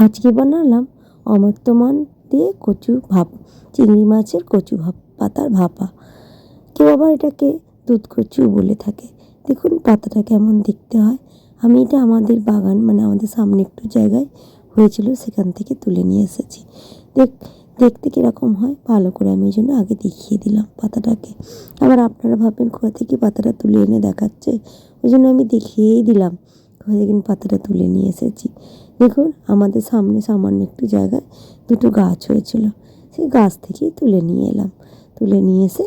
আজকে বানালাম অমৃতমান দিয়ে কচু ভাপ, চিংড়ি মাছের কচু ভাপ, পাতার ভাপা। কেউ আবার এটাকে দুধ কচু বলে থাকে। দেখুন পাতাটা কেমন দেখতে হয়। আমি এটা আমাদের বাগান মানে আমাদের সামনে একটু জায়গায় হয়েছিল, সেখান থেকে তুলে নিয়ে এসেছি। দেখ, দেখতে কীরকম হয়, ভালো করে আমি এই জন্য আগে দেখিয়ে দিলাম পাতাটাকে। আবার আপনারা ভাববেন কোথা থেকে পাতাটা তুলে এনে দেখাচ্ছে? ওই জন্য আমি দেখিয়েই দিলাম। কোথা পাতাটা তুলে নিয়ে এসেছি। দেখুন, আমাদের সামনে সামান্য একটু জায়গায় দুটো গাছ হয়েছিল। সেই গাছ থেকেই তুলে নিয়ে এলাম। তুলে নিয়ে এসে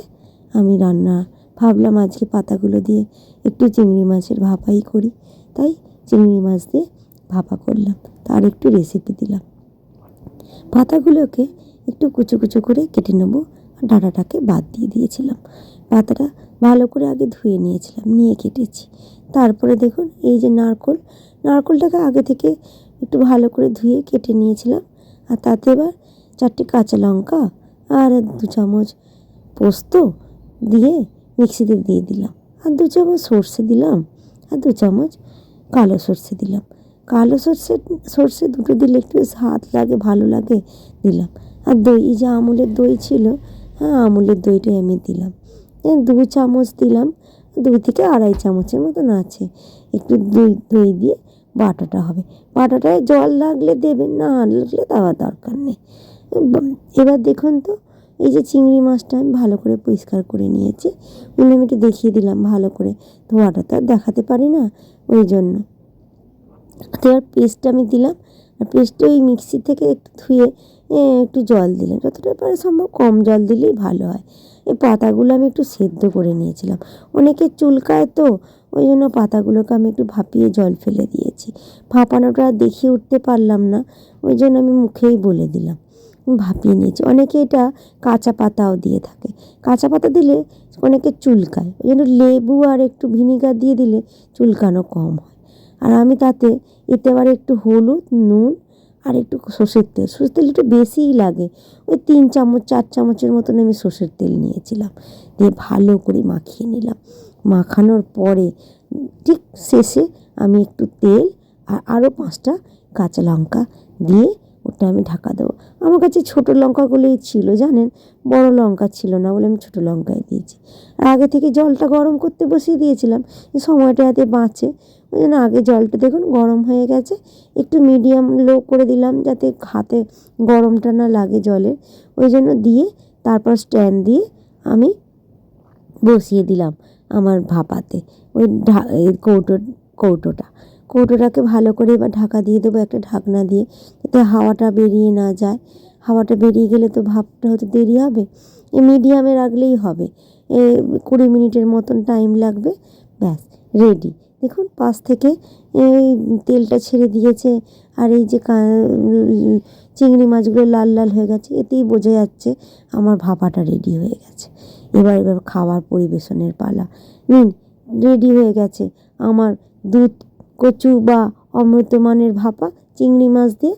আমি রান্না ভাবলাম আজকে পাতাগুলো দিয়ে একটু চিংড়ি মাছের ভাপাই করি। তাই চিংড়ি মাছ দিয়ে ভাপা করলাম, তার একটু রেসিপি দিলাম। পাতাগুলোকে একটু কুচো কুচো করে কেটে নেব ডাঁটাটাকে বাদ দিয়ে দিয়েছিলাম। পাতাটা ভালো করে আগে ধুয়ে নিয়েছিলাম, নিয়ে কেটেছি। তারপরে দেখুন, এই যে নারকোল, নারকোলটাকে আগে থেকে একটু ভালো করে ধুয়ে কেটে নিয়েছিলাম। আর তাতে এবার চারটে কাঁচা লঙ্কা আর দু চামচ পোস্ত দিয়ে মিক্সিতে দিয়ে দিলাম। আর দু চামচ সর্ষে দিলাম, আর দু চামচ কালো সর্ষে দিলাম। কালো সর্ষে সর্ষে দুটো দিলে একটু স্বাদ লাগে, ভালো লাগে দিলাম। আর দই, এই যে আমুলের দই ছিল হ্যাঁ আমুলের দইটাই আমি দিলাম। দু চামচ দিলাম। দুই থেকে আড়াই চামচের মতন আছে। একটু দই দই দিয়ে বাটাটা হবে। বাটাটায় জল লাগলে দেবেন, না লাগলে দেওয়ার দরকার নেই। এবার দেখুন তো, এই যে চিংড়ি মাছটা আমি ভালো করে পরিষ্কার করে নিয়েছি। উনি একটু দেখিয়ে দিলাম ভালো করে। ধোয়াটা তো আর দেখাতে পারি না, ওই জন্য। তো এবার পেস্টটা আমি দিলাম। আর পেস্টটা ওই মিক্সি থেকে একটু ধুয়ে একটু জল দিলাম। যতটা পারে সম্ভব কম জল দিলেই ভালো হয়। এই পাতাগুলো আমি একটু সেদ্ধ করে নিয়েছিলাম। অনেকে চুলকায় তো, ওই জন্য পাতাগুলোকে আমি একটু ভাপিয়ে জল ফেলে দিয়েছি। ভাপানোটা আর দেখিয়ে উঠতে পারলাম না, ওই জন্য আমি মুখেই বলে দিলাম। ভাপিয়ে নিয়েছি। অনেকে এটা কাঁচা পাতাও দিয়ে থাকে। কাঁচা পাতা দিলে অনেকে চুলকায়। ওই জন্য লেবু আর একটু ভিনিগার দিয়ে দিলে চুলকানো কম হয়। আর আমি তাতে এতে আবার একটু হলুদ, নুন আর একটু সর্ষের তেল। সর্ষের তেল একটু বেশিই লাগে। ওই তিন চামচ, চার চামচের মতন আমি সর্ষের তেল নিয়েছিলাম। দিয়ে ভালো করে মাখিয়ে নিলাম। মাখানোর পরে ঠিক শেষে আমি একটু তেল আর আরও পাঁচটা কাঁচা লঙ্কা দিয়ে ওটা আমি ঢাকা দেবো। আমার কাছে ছোটো লঙ্কাগুলোই ছিল, জানেন? বড় লঙ্কা ছিল না বলে আমি ছোটো লঙ্কাই দিয়েছি। আর আগে থেকে জলটা গরম করতে বসিয়ে দিয়েছিলাম। সময়টা যাতে বাঁচে ওই জন্য আগে জলটা দেখুন গরম হয়ে গেছে। একটু মিডিয়াম লো করে দিলাম যাতে হাতে গরমটা না লাগে জলের। ওই জন্য দিয়ে তারপর স্ট্যান্ড দিয়ে আমি বসিয়ে দিলাম আমার ভাপাতে। ওই ঢা কৌটো, কৌটোটা। কৌটোটাকে ভালো করে এবার ঢাকা দিয়ে দেবো একটা ঢাকনা দিয়ে যাতে হাওয়াটা বেরিয়ে না যায়। হাওয়াটা বেরিয়ে গেলে তো ভাপটা হতে দেরি হবে। এ মিডিয়ামে রাখলেই হবে। এ কুড়ি মিনিটের মতন টাইম লাগবে। ব্যাস রেডি দেখুন, পাশ থেকে এই তেলটা ছেড়ে দিয়েছে আর এই যে চিংড়ি মাছগুলো লাল লাল হয়ে গেছে, এতেই বোঝা যাচ্ছে আমার ভাপাটা রেডি হয়ে গেছে। এবার এবার খাবার পরিবেশনের পালা। নিন রেডি হয়ে গেছে। আমার দুধ, কচু বা অমৃতমানের ভাপা চিংড়ি মাছ দিয়ে